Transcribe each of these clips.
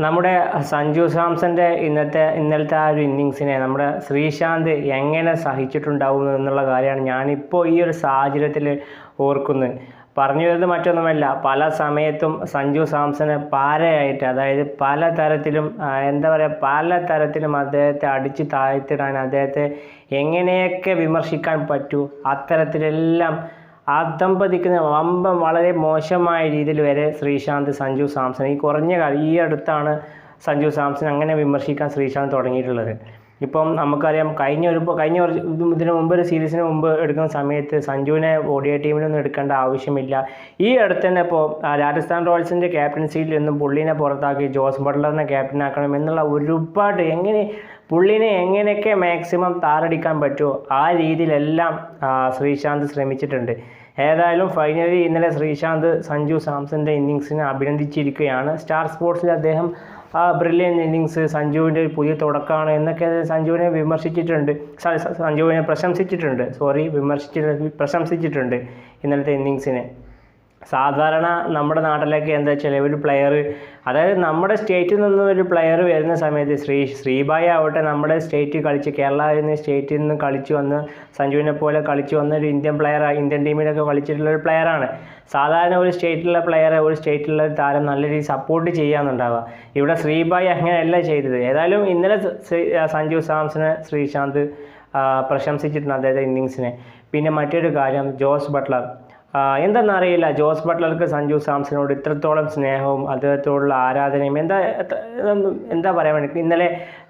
നമ്മുടെ സഞ്ജു സാംസന്റെ ഇന്നത്തെ ഇന്നലത്തെ ആ ഒരു ഇന്നിങ്സിനെ നമ്മുടെ ശ്രീശാന്ത് എങ്ങനെ സഹിച്ചിട്ടുണ്ടാവും എന്നുള്ള കാര്യമാണ് ഞാനിപ്പോൾ ഈ ഒരു സാഹചര്യത്തിൽ ഓർക്കുന്നത് പറഞ്ഞു വരുന്നത് മറ്റൊന്നുമല്ല പല സമയത്തും സഞ്ജു സാംസനെ പാരയായിട്ട് അതായത് പല തരത്തിലും എന്താ പറയുക പല തരത്തിലും അദ്ദേഹത്തെ അടിച്ച് താഴ്ത്തിടാൻ അദ്ദേഹത്തെ എങ്ങനെയൊക്കെ വിമർശിക്കാൻ പറ്റൂ അത്തരത്തിലെല്ലാം ആ ദമ്പതിക്ക് വമ്പം വളരെ മോശമായ രീതിയിൽ വരെ ശ്രീശാന്ത് സഞ്ജു സാംസൺ ഈ കുറഞ്ഞ കാലം ഈ അടുത്താണ് സഞ്ജു സാംസൺ അങ്ങനെ വിമർശിക്കാൻ ശ്രീശാന്ത് തുടങ്ങിയിട്ടുള്ളത്. ഇപ്പം നമുക്കറിയാം കഴിഞ്ഞ ഒരു കഴിഞ്ഞ ഒരു ഇതിന് മുമ്പ് ഒരു സീരീസിന് മുമ്പ് എടുക്കുന്ന സമയത്ത് സഞ്ജുവിനെ ഒഡിയ ടീമിലൊന്നും എടുക്കേണ്ട ആവശ്യമില്ല. ഈ അടുത്ത് തന്നെ ഇപ്പോൾ രാജസ്ഥാൻ റോയൽസിന്റെ ക്യാപ്റ്റൻസിയിൽ നിന്നും പുള്ളിനെ പുറത്താക്കി ജോസ് ബട്ട്ലറിനെ ക്യാപ്റ്റൻ ആക്കണം എന്നുള്ള ഒരുപാട് എങ്ങനെ പുള്ളിനെ എങ്ങനെയൊക്കെ മാക്സിമം താറടിക്കാൻ പറ്റുമോ ആ രീതിയിലെല്ലാം ശ്രീശാന്ത് ശ്രമിച്ചിട്ടുണ്ട്. ഏതായാലും ഫൈനലി ഇന്നലെ ശ്രീശാന്ത് സഞ്ജു സാംസന്റെ ഇന്നിങ്സിനെ അഭിനന്ദിച്ചിരിക്കുകയാണ്. സ്റ്റാർ സ്പോർട്സിൽ അദ്ദേഹം ആ ബ്രില്യൻ ഇന്നിങ്സ് സഞ്ജുവിന്റെ ഒരു പുതിയ തുടക്കമാണ് എന്നൊക്കെ സഞ്ജുവിനെ വിമർശിച്ചിട്ടുണ്ട്. സഞ്ജുവിനെ പ്രശംസിച്ചിട്ടുണ്ട്. സോറി വിമർശിച്ചിട്ട് പ്രശംസിച്ചിട്ടുണ്ട് ഇന്നലത്തെ ഇന്നിങ്സിനെ സാധാരണ നമ്മുടെ നാട്ടിലൊക്കെ എന്താ വെച്ചാൽ ഒരു പ്ലെയർ അതായത് നമ്മുടെ സ്റ്റേറ്റിൽ നിന്ന് ഒരു പ്ലെയർ വരുന്ന സമയത്ത് ശ്രീ ശ്രീബായി ആവട്ടെ നമ്മുടെ സ്റ്റേറ്റ് കളിച്ച് കേരള എന്ന സ്റ്റേറ്റിൽ നിന്ന് കളിച്ച് വന്ന് സഞ്ജുവിനെ പോലെ കളിച്ച് വന്ന ഒരു ഇന്ത്യൻ പ്ലെയർ ഇന്ത്യൻ ടീമിലൊക്കെ കളിച്ചിട്ടുള്ള ഒരു പ്ലെയറാണ് സാധാരണ ഒരു സ്റ്റേറ്റിലുള്ള പ്ലെയറെ ഒരു സ്റ്റേറ്റിലുള്ള ഒരു താരം നല്ല രീതിയിൽ സപ്പോർട്ട് ചെയ്യാമെന്നുണ്ടാവുക ഇവിടെ ശ്രീബായി അങ്ങനെയല്ല ചെയ്തത്. ഏതായാലും ഇന്നലെ സഞ്ജു സാംസനെ ശ്രീശാന്ത് പ്രശംസിച്ചിട്ടുണ്ട് അദ്ദേഹത്തെ ഇന്നിങ്സിനെ പിന്നെ മറ്റൊരു കാര്യം ജോസ് ബട്ട്ലർ. എന്തെന്നറിയില്ല ജോസ് ബട്ട്ലർക്ക് സഞ്ജു സാംസണോട് ഇത്രത്തോളം സ്നേഹവും അദ്ദേഹത്തോടുള്ള ആരാധനയും എന്താ എന്താ പറയാൻ വേണ്ടി? ഇന്നലെ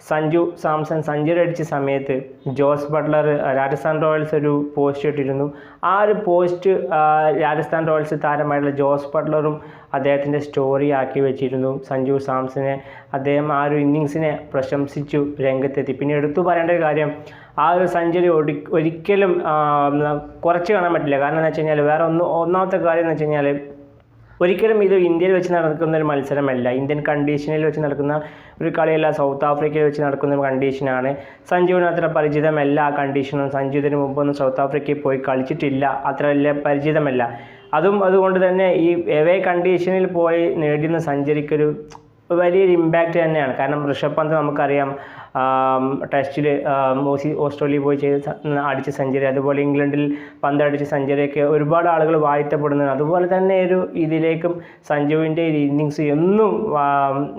സഞ്ജു സാംസൺ സെഞ്ചുറി അടിച്ച സമയത്ത് ജോസ് ബട്ട്ലർ രാജസ്ഥാൻ റോയൽസ് ഒരു പോസ്റ്റ് ഇട്ടിരുന്നു. ആ ഒരു പോസ്റ്റ് രാജസ്ഥാൻ റോയൽസ് താരമായിട്ടുള്ള ജോസ് ബട്ട്ലറും അദ്ദേഹത്തിന്റെ സ്റ്റോറി ആക്കി വെച്ചിരുന്നു. സഞ്ജു സാംസനെ അദ്ദേഹം ആ ഒരു ഇന്നിങ്സിനെ പ്രശംസിച്ചു രംഗത്തെത്തി. പിന്നെ എടുത്തു പറയേണ്ട ഒരു കാര്യം ആ ഒരു സെഞ്ചുറി ഒടി ഒരിക്കലും കുറച്ച് കാണാൻ പറ്റില്ല. കാരണം എന്ന് വെച്ച് കഴിഞ്ഞാൽ വേറെ ഒന്ന് ഒന്നാമത്തെ കാര്യം എന്ന് വെച്ച് കഴിഞ്ഞാൽ ഒരിക്കലും ഇത് ഇന്ത്യയിൽ വെച്ച് നടക്കുന്ന ഒരു മത്സരമല്ല. ഇന്ത്യൻ കണ്ടീഷനിൽ വെച്ച് നടക്കുന്ന ഒരു കളിയല്ല. സൗത്ത് ആഫ്രിക്കയിൽ വെച്ച് നടക്കുന്ന ഒരു കണ്ടീഷനാണ് സഞ്ജുവിന് അത്ര പരിചിതമല്ല ആ കണ്ടീഷനും സഞ്ജു ഇതിന് മുമ്പൊന്നും സൗത്ത് ആഫ്രിക്കയിൽ പോയി കളിച്ചിട്ടില്ല. അത്ര വലിയ പരിചിതമല്ല. അതും അതുകൊണ്ട് തന്നെ ഈ എവേ കണ്ടീഷനിൽ പോയി നേടിയെന്ന് സെഞ്ചുറിക്കൊരു വലിയൊരു ഇമ്പാക്റ്റ് തന്നെയാണ്. കാരണം ഋഷഭ് പന്ത് നമുക്കറിയാം ടെസ്റ്റിൽ ഓസി ഓസ്ട്രേലിയ പോയി ചെയ്ത് അടിച്ച സെഞ്ചുറി അതുപോലെ ഇംഗ്ലണ്ടിൽ പന്ത് അടിച്ച സെഞ്ചുറിയൊക്കെ ഒരുപാട് ആളുകൾ വാഴ്ത്തപ്പെടുന്നുണ്ട് അതുപോലെ തന്നെ ഒരു ഇതിലേക്കും സഞ്ജുവിന്റെ ഒരു ഇന്നിങ്സ് എന്നും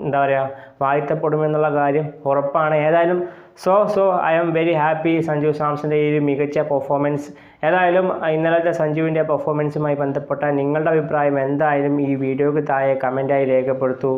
എന്താ പറയുക വാഴ്ത്തപ്പെടുമെന്നുള്ള കാര്യം ഉറപ്പാണ്. ഏതായാലും so so I am very happy Sanju സാംസന്റെ ഈ ഒരു മികച്ച പെർഫോമൻസ് ഏതായാലും ഇന്നലത്തെ സഞ്ജുവിന്റെ പെർഫോമൻസുമായി ബന്ധപ്പെട്ട നിങ്ങളുടെ അഭിപ്രായം എന്തായാലും ഈ വീഡിയോക്ക് താഴെ കമന്റായി രേഖപ്പെടുത്തൂ.